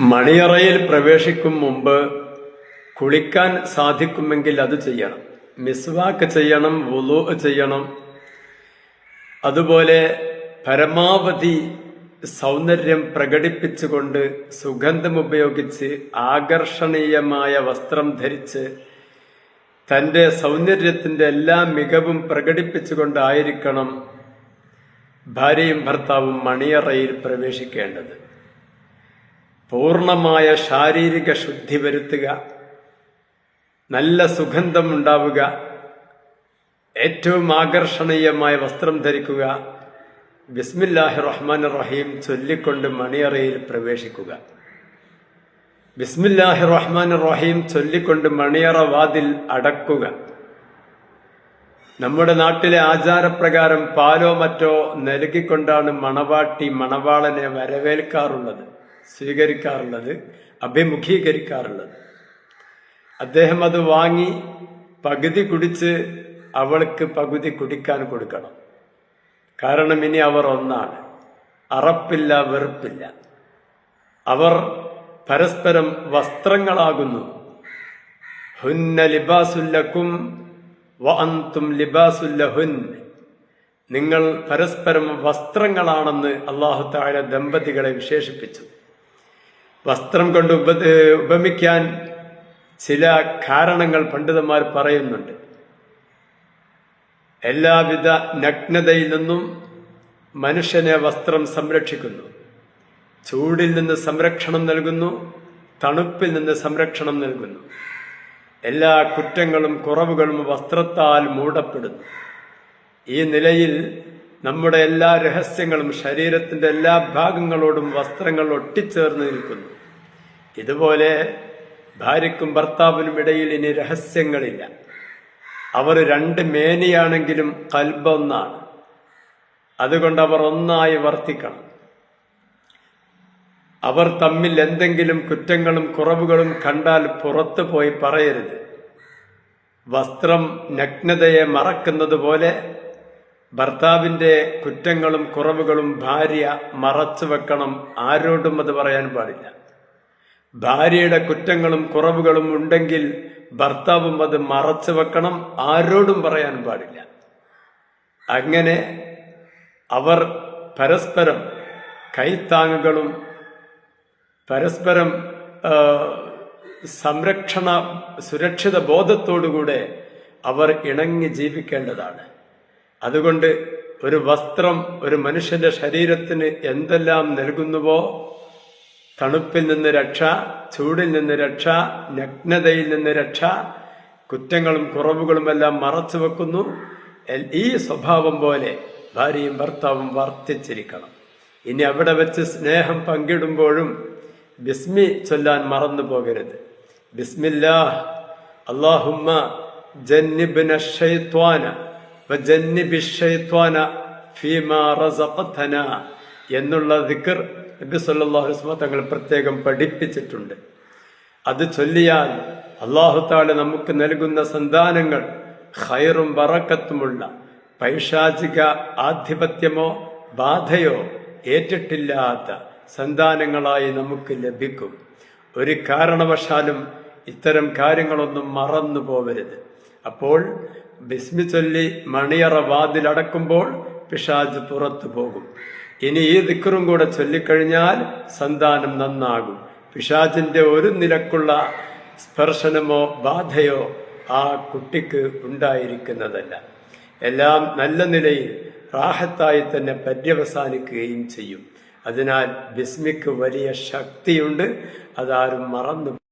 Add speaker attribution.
Speaker 1: മണിയറയിൽ പ്രവേശിക്കും മുമ്പ് കുളിക്കാൻ സാധിക്കുമെങ്കിൽ അത് ചെയ്യണം. മിസ്വാക്ക് ചെയ്യണം വുളു ചെയ്യണം. അതുപോലെ പരമാവധി സൗന്ദര്യം പ്രകടിപ്പിച്ചുകൊണ്ട് സുഗന്ധം ഉപയോഗിച്ച് ആകർഷണീയമായ വസ്ത്രം ധരിച്ച് തന്റെ സൗന്ദര്യത്തിന്റെ എല്ലാ മികവും പ്രകടിപ്പിച്ചുകൊണ്ടായിരിക്കണം ഭാര്യയും ഭർത്താവും മണിയറയിൽ പ്രവേശിക്കേണ്ടത്. പൂർണമായ ശാരീരിക ശുദ്ധി വരുത്തുക. നല്ല സുഗന്ധം ഉണ്ടാവുക. ഏറ്റവും ആകർഷണീയമായ വസ്ത്രം ധരിക്കുക. ബിസ്മില്ലാഹി റഹ്മാൻ റഹീം ചൊല്ലിക്കൊണ്ട് മണിയറയിൽ പ്രവേശിക്കുക. ബിസ്മില്ലാഹി റഹ്മാൻ റഹീം ചൊല്ലിക്കൊണ്ട് മണിയറ വാതിൽ അടക്കുക. നമ്മുടെ നാട്ടിലെ ആചാരപ്രകാരം പാലോ മറ്റോ നൽകിക്കൊണ്ടാണ് മണവാട്ടി മണവാളനെ വരവേൽക്കാറുള്ളത്. സ്വീകരിക്കാറുള്ളത് അഭിമുഖീകരിക്കാറുള്ളത്. അദ്ദേഹം അത് വാങ്ങി പകുതി കുടിച്ച് അവൾക്ക് പകുതി കുടിക്കാൻ കൊടുക്കണം. കാരണം ഇനി അവർ ഒന്നാണ്. അറപ്പില്ല വെറുപ്പില്ല. അവർ പരസ്പരം വസ്ത്രങ്ങളാകുന്നു. ഹുന്ന ലിബാസുല്ലക്കും ലിബാസുല്ല ലിബാസുല്ലഹുൻ നിങ്ങൾ പരസ്പരം വസ്ത്രങ്ങളാണെന്ന് അള്ളാഹു താഴെ ദമ്പതികളെ വിശേഷിപ്പിച്ചു. വസ്ത്രം കൊണ്ട് ഉപ ഉപമിക്കാൻ ചില കാരണങ്ങൾ പണ്ഡിതന്മാർ പറയുന്നുണ്ട്. എല്ലാവിധ നഗ്നതയിൽ നിന്നും മനുഷ്യനെ വസ്ത്രം സംരക്ഷിക്കുന്നു. ചൂടിൽ നിന്ന് സംരക്ഷണം നൽകുന്നു തണുപ്പിൽ നിന്ന് സംരക്ഷണം നൽകുന്നു. എല്ലാ കുറ്റങ്ങളും കുറവുകളും വസ്ത്രത്താൽ മൂടപ്പെടുന്നു. ഈ നിലയിൽ നമ്മുടെ എല്ലാ രഹസ്യങ്ങളും ശരീരത്തിന്റെ എല്ലാ ഭാഗങ്ങളോടും വസ്ത്രങ്ങൾ ഒട്ടിച്ചേർന്ന് നിൽക്കുന്നു. ഇതുപോലെ ഭാര്യക്കും ഭർത്താവിനും ഇടയിൽ ഇനി രഹസ്യങ്ങളില്ല. അവർ രണ്ട് മേനിയാണെങ്കിലും കൽബൊന്നാണ് അതുകൊണ്ട് അവർ ഒന്നായി വർത്തിക്കണം. അവർ തമ്മിൽ എന്തെങ്കിലും കുറ്റങ്ങളും കുറവുകളും കണ്ടാൽ പുറത്തു പോയി പറയരുത്. വസ്ത്രം നഗ്നതയെ മറക്കുന്നത് പോലെ ഭർത്താവിന്റെ കുറ്റങ്ങളും കുറവുകളും ഭാര്യ മറച്ചു വെക്കണം. ആരോടും അത് പറയാൻ പാടില്ല. ഭാര്യയുടെ കുറ്റങ്ങളും കുറവുകളും ഉണ്ടെങ്കിൽ ഭർത്താവും അത് മറച്ചു വെക്കണം. ആരോടും പറയാൻ പാടില്ല. അങ്ങനെ അവർ പരസ്പരം കൈത്താങ്ങുകളും പരസ്പരം സംരക്ഷണ സുരക്ഷിത ബോധത്തോടുകൂടെ അവർ ഇണങ്ങി ജീവിക്കേണ്ടതാണ്. അതുകൊണ്ട് ഒരു വസ്ത്രം ഒരു മനുഷ്യന്റെ ശരീരത്തിന് എന്തെല്ലാം നൽകുന്നുവോ തണുപ്പിൽ നിന്ന് രക്ഷ ചൂടിൽ നിന്ന് രക്ഷ നഗ്നതയിൽ നിന്ന് രക്ഷ കുറ്റങ്ങളും കുറവുകളുമെല്ലാം മറച്ചു വെക്കുന്നു. ഈ സ്വഭാവം പോലെ ഭാര്യയും ഭർത്താവും വർത്തിച്ചിരിക്കണം. ഇനി അവിടെ വെച്ച് സ്നേഹം പങ്കിടുമ്പോഴും ബിസ്മി ചൊല്ലാൻ മറന്നു പോകരുത്. ബിസ്മില്ലാ അള്ളാഹുമ്മ ജന്നിബിന ഷൈത്വാന ഫീമാ എന്നുള്ള ദിക്കർ നബി വസല്ലം തങ്ങൾ പ്രത്യേകം പഠിപ്പിച്ചിട്ടുണ്ട്. അത് ചൊല്ലിയാൽ അള്ളാഹു താല നമുക്ക് നൽകുന്ന സന്താനങ്ങൾ ഹൈറും വറക്കത്തുമുള്ള പൈശാചിക ആധിപത്യമോ ബാധയോ ഏറ്റിട്ടില്ലാത്ത സന്താനങ്ങളായി നമുക്ക് ലഭിക്കും. ഒരു കാരണവശാലും ഇത്തരം കാര്യങ്ങളൊന്നും മറന്നു പോവരുത്. അപ്പോൾ ബിസ്മി ചൊല്ലി മണിയറ വാതിലടക്കുമ്പോൾ പിശാജ് പുറത്തു പോകും. ഇനി ഈ ദിക്കറും കൂടെ ചൊല്ലിക്കഴിഞ്ഞാൽ സന്താനം നന്നാകും. പിശാചിന്റെ ഒരു നിലക്കുള്ള സ്പർശനമോ ബാധയോ ആ കുട്ടിക്ക് ഉണ്ടായിരിക്കുന്നതല്ല. എല്ലാം നല്ല നിലയിൽ റാഹത്തായി തന്നെ പര്യവസാനിക്കുകയും ചെയ്യും. അതിനാൽ ബിസ്മിക്ക് വലിയ ശക്തിയുണ്ട്. അതാരും മറന്നു